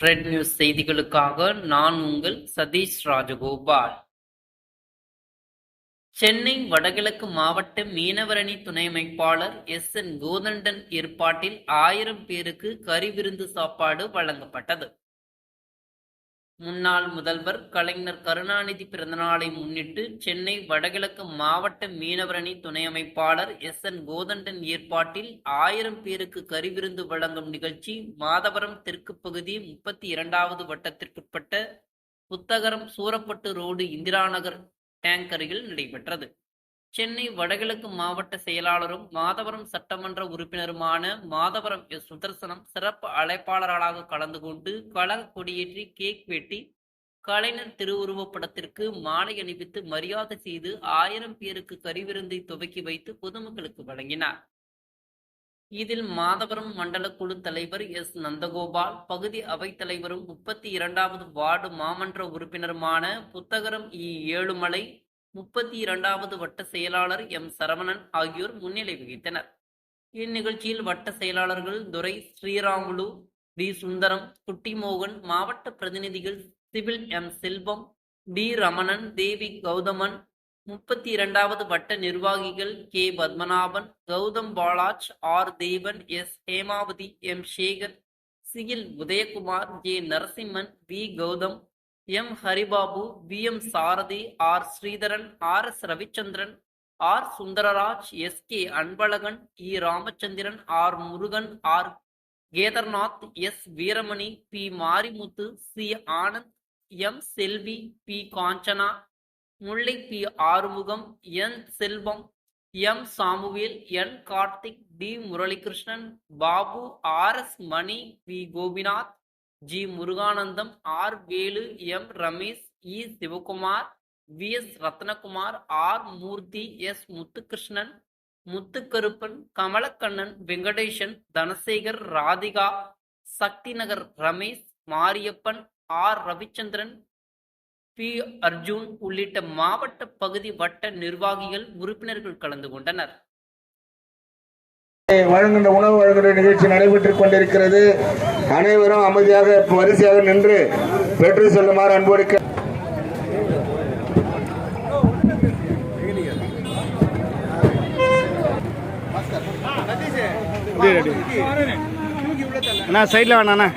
Red news செய்திகளுக்காக நான் உங்கள் சதீஷ் ராஜகோபால். சென்னை வடகிழக்கு மாவட்ட மீனவரணி துணை அமைப்பாளர் எஸ் என் கோதண்டன் ஏற்பாட்டில் ஆயிரம் பேருக்கு கறிவிருந்து சாப்பாடு வழங்கப்பட்டது. முன்னாள் முதல்வர் கலைஞர் கருணாநிதி பிறந்தநாளை முன்னிட்டு சென்னை வடகிழக்கு மாவட்ட மீனவரணி துணை அமைப்பாளர் எஸ் என் கோதண்டன் ஏற்பாட்டில் ஆயிரம் பேருக்கு கறிவிருந்து வழங்கும் நிகழ்ச்சி மாதவரம் தெற்கு பகுதி முப்பத்தி இரண்டாவது வட்டத்திற்குட்பட்ட புத்தகரம் சூரப்பட்டு ரோடு இந்திரா நகர் டேங்க் அருகில் நடைபெற்றது. சென்னை வடகிழக்கு மாவட்ட செயலாளரும் மாதவரம் சட்டமன்ற உறுப்பினருமான மாதவரம் எஸ். சுதர்சனம் சிறப்பு அழைப்பாளர்களாக கலந்து கொண்டு கழக கொடியேற்றி கேக் வெட்டி கலைஞர் திருவுருவப் படத்திற்கு மாலை அணிவித்து மரியாதை செய்து ஆயிரம் பேருக்கு கறிவிருந்தை துவக்கி வைத்து பொதுமக்களுக்கு வழங்கினார். இதில் மாதவரம் மண்டல குழு தலைவர் எஸ். நந்தகோபால் பகுதி அவைத் தலைவரும் முப்பத்தி இரண்டாவது வார்டு மாமன்ற உறுப்பினருமான புத்தகரம் இ. ஏழுமலை முப்பத்தி இரண்டாவது வட்ட செயலாளர் எம். சரவணன் ஆகியோர் முன்னிலை வகித்தனர். இந்நிகழ்ச்சியில் வட்ட செயலாளர்கள் துரை ஸ்ரீராமுலு டி சுந்தரம் குட்டிமோகன் மாவட்ட பிரதிநிதிகள் சிவில் எம். செல்வம் டி ரமணன் தேவி கௌதமன் முப்பத்தி இரண்டாவது வட்ட நிர்வாகிகள் K. Padmanabhan Gautham Balaj R. Devan S. Hemavathi M. Sekar சிகில் Udayakumar J Narasimhan V. Gautham M Haribabu V. M. Sarathi R. Sridharan R. S. Ravichandran R. Sundararaj S. K. Anbazhagan E Ramachandran R. Murugan R. Kedarnath S. Veeramani P. Marimuthu C. Anand M. Selvi P. Kanchana Mullai P. Arumugam N. Selvam M. Samuel N. Karthik T. Muralikrishnan Babu R. S. Mani P. Gopinath G Muruganandam R Velu M Ramesh E Sivakumar V S Rathnakumar R Murthy S Muthukrishnan Muthukaruppan Kamalakannan Venkatesan Dhanasekar Radhika Sakthi Nagar Ramesh Mariappan R Ravichandran P Arjun உள்ளிட்ட மாவட்ட பகுதி வட்ட நிர்வாகிகள் உறுப்பினர்கள் கலந்து கொண்டனர். வழங்குகின்ற உணவு வழங்குகிற நிகழ்ச்சி நடைபெற்றுக் கொண்டிருக்கிறது. அனைவரும் அமைதியாக வரிசையாக நின்று பெற்று செல்லுமாறு அன்போடு கே- அண்ணா சைடில் வேணாண்ணா